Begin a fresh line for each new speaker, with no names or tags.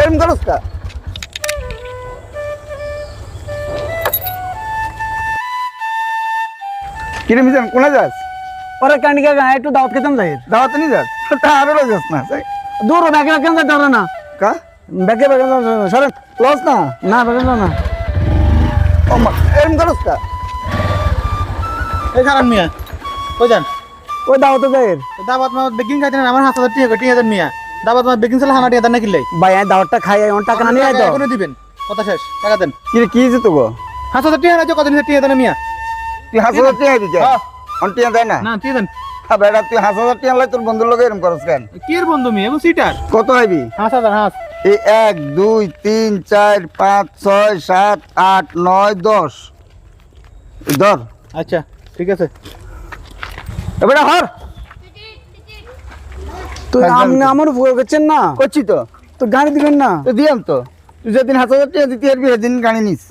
এরম করস কা কিরে মিজান কোনা যাস
ওরে কানিকা গায়ে একটু দাওয়াত খেতাম যাই
দাওয়াত নি যাস তা আরো যাস না
দূর ব্যাগে ব্যাগে যা ডরে না কা ব্যাগে ব্যাগে সরেন লস না না ব্যাগে না
ও মা এরম করস কা
এই কারণ মিয়া কই যান ওই দাওয়াতে যাই দাওয়াত মা বেকিং খাইতেন আমার হাতে টিয়ে টিয়ে যান মিয়া দাবা তোমার বেকিং সোডা হানা এটা না কিলাই ভাই এই দাওয়ারটা খাই অন টাকা না নিয়ে তো এখন দিবেন কথা শেষ টাকা দেন
কি কি যে তো গো
হাসা তো টিয়া না যে কতদিন টিয়া দেন মিয়া
তুই হাসা তো টিয়া দিছে হ্যাঁ। অন টিয়া দেন না না টিয়া দেন বেটা হ্যাঁ, তুই হাসা তো টিয়া লাই তোর বন্ধুর লগে এরকম করছ কেন
কির বন্ধু মিয়া গো সিটার কত আইবি হাসা দান হাস
এই এক দুই তিন চার পাঁচ ছয় সাত আট নয় দশ ধর
আচ্ছা ঠিক আছে এবারে হর তো আপনি আমারও করছেন না করছি তো তো গাড়ি দিবেন না তো দিয়াম তো তুই যেদিন হাজার টাকা দিতে পারবি সেদিন গাড়ি নিস